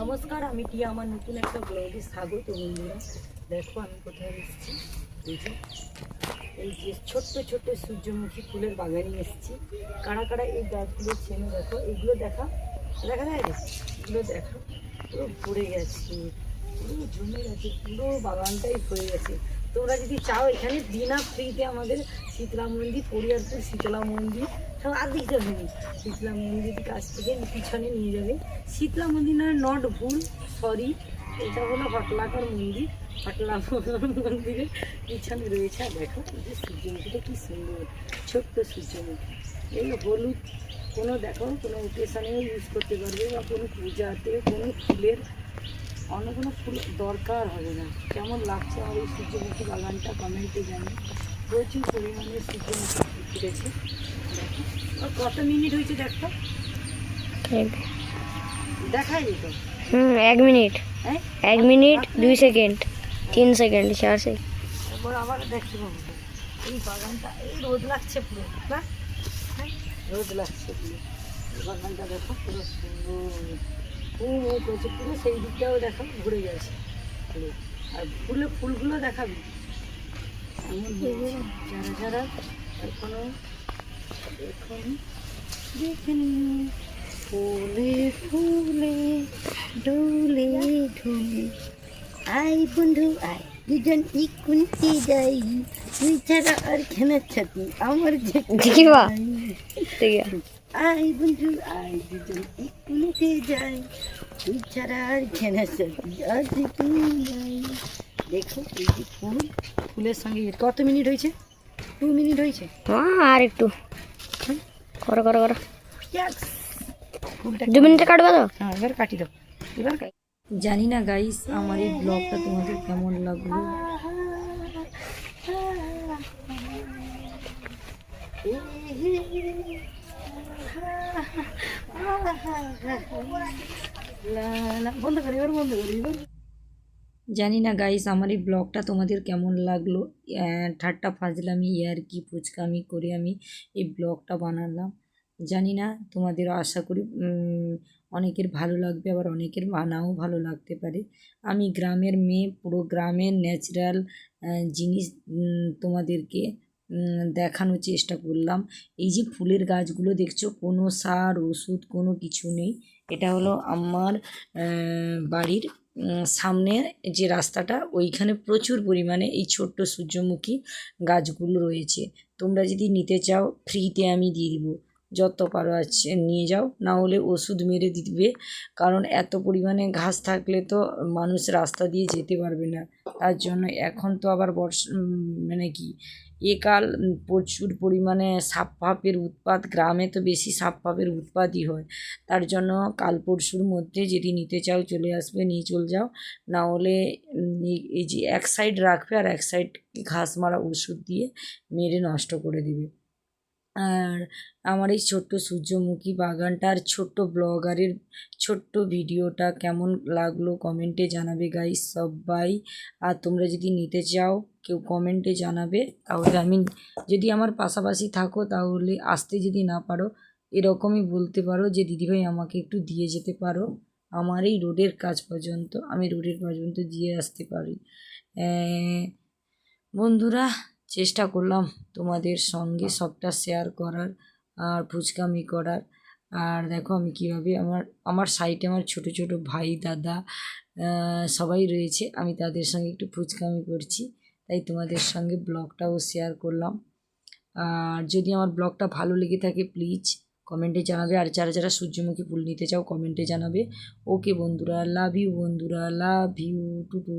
নমস্কার, আমি টিয়া, আমার নতুন একটা ব্লগে স্বাগত বন্ধুরা। দেখো আমি কোথায় এসেছি। এই যে এই যে ছোট্ট ছোট্ট সূর্যমুখী ফুলের বাগানে এসেছি। কারা কারা এই গাছগুলো ছেনে দেখো? এগুলো দেখা দেখা যায়? এগুলো দেখা, পুরো ভরে গেছে। পুরো জমে গেছে, পুরো বাগানটাই ভরে গেছে। তোমরা যদি চাও, এখানে বিনা ফ্রিতে আমাদের শীতলা মন্দির পরিয়ারপুর শীতলা মন্দির, সব আর দিকটা ভেবে শীতলা মন্দির কাছ থেকে পিছনে নিয়ে যাবে। শীতলা মন্দির নয় নট ভুল সরি এটা হলো হটলাকার মন্দির। হটলা মন্দিরের পিছনে রয়েছে, আর দেখো, এই যে সূর্যমুখীটা কি সুন্দর, ছোট্ট সূর্যমুখী। এই হলুদ, কোনো দেখো কোনো ওকেশনেও ইউজ করতে পারবে বা কোনো পূজাতে কোনো ফুলের অন্য কোনো ফুল দরকার হবে না। কেমন লাগছে আমার এই সূর্যমুখী বাগানটা? কমেন্টে জানি প্রচুর পরিমাণে সূর্যমুখী ফুল ফুটেছে। দেখো। কত মিনিট হয়েছে দেখো? দেখাই যেত হুম এক মিনিট। হ্যাঁ? এক মিনিট দুই সেকেন্ড। তিন সেকেন্ড চার সেকেন্ড তারপর আবার দেখতে পাবো। এই বাগানটা এই রোদ লাগছে পুরো না? হ্যাঁ? রোদ লাগছে পুরো। বাগানটা দেখো পুরো সুন্দর। ও ও করছে পুরো সেই দিকটাও দেখো ঘুরে গেছে। আর ফুলে ফুলগুলো দেখাবি? এমন যারা যারা এখনও এখন দেখে নিও ফুলে ফুলে ডোলে ঢোলে। আই বন্ধু আই দুজন ইকুনতে যাই তুই ছাড়া আর খেনার ছাতি আমার যে ঠিক আছে আই বন্ধু আই দুজন ইকুনতে যাই। তুই ছাড়া আর খেনার ছাতি আর দেখো এই যে ফুল ফুলের সঙ্গে কত মিনিট হয়েছে? টু মিনিট হয়েছে? হ্যাঁ আর একটু। করো করো করো। দু মিনিটে কাটবা তো? হ্যাঁ এবার কাটি দাও। এবার কাটি। জানি না গাইস আমার এই ব্লগটা তোমাদের কেমন লাগল? জানি না গাইস আমার এই ব্লগটা তোমাদের কেমন লাগল? ঠাট্টা ফাজলামি ইয়ার কি ফুচকামি করে আমি এই ব্লগটা বানালাম। জানি না তোমাদের আশা করি অনেকের ভালো লাগবে, আবার অনেকের নাও ভালো লাগতে পারে। আমি গ্রামের মেয়ে, পুরো গ্রামের ন্যাচারাল জিনিস তোমাদেরকে দেখানোর চেষ্টা করলাম। এই যে ফুলের গাছগুলো দেখছ, কোনো সার, ওষুধ, কোনো কিছু নেই। এটা হলো আমার বাড়ির সামনে যে রাস্তাটা, ওইখানে প্রচুর পরিমাণে এই ছোট্ট সূর্যমুখী গাছগুলো রয়েছে। তোমরা যদি নিতে চাও ফ্রিতে আমি দিয়ে দিব। যত পারো আছে নিয়ে যাও, না হলে ওষুধ মেরে দিবে। কারণ এত পরিমাণে ঘাস থাকলে তো মানুষ রাস্তা দিয়ে যেতে পারবে না। তার জন্য এখন তো আবার বর্ষা মানে কি একাল প্রচুর পরিমাণে সাপ ফাপের উৎপাত, গ্রামে তো বেশি সাপ ফাপের উৎপাতই হয়। তার জন্য কাল পরশুর মধ্যে যদি নিতে চাও চলে আসবে, নিয়ে চলে যাও। না হলে এই যে এক সাইড রাখবে আর এক সাইড ঘাস মারা ওষুধ দিয়ে মেরে নষ্ট করে দিবে। আর আমার এই ছোট্ট সূর্যমুখী বাগানটার ছোট্ট ব্লগারের ছোট্ট ভিডিওটা কেমন লাগল কমেন্টে জানাবে গাইস সবাই। আর তোমরা যদি নিতে চাও, কেউ কমেন্টে জানাবে। তাহলে আমি যদি আমার পাশাপাশি থাকো, তাহলে আসতে যদি না পারো, এরকমই বলতে পারো যে দিদিভাই আমাকে একটু দিয়ে যেতে পারো। আমার এই রোডের কাজ পর্যন্ত, আমি রোডের পর্যন্ত দিয়ে আসতে পারি। বন্ধুরা চেষ্টা করলাম তোমাদের সঙ্গে সবটা শেয়ার করার আর ফুচকামি করার। আর দেখো আমি কীভাবে আমার আমার সাইডে আমার ছোট ছোট ভাই, দাদা সবাই রয়েছে। আমি তাদের সঙ্গে একটু ফুচকামি করছি। তাই তোমাদের সঙ্গে ব্লগটাও শেয়ার করলাম। আর যদি আমার ব্লগটা ভালো লেগে থাকে প্লিজ কমেন্টে জানাবে। আর যারা যারা সূর্যমুখী ফুল নিতে চাও কমেন্টে জানাবে। ওকে বন্ধুরা লাভ ইউ বন্ধুরা লাভ ইউ টুটু।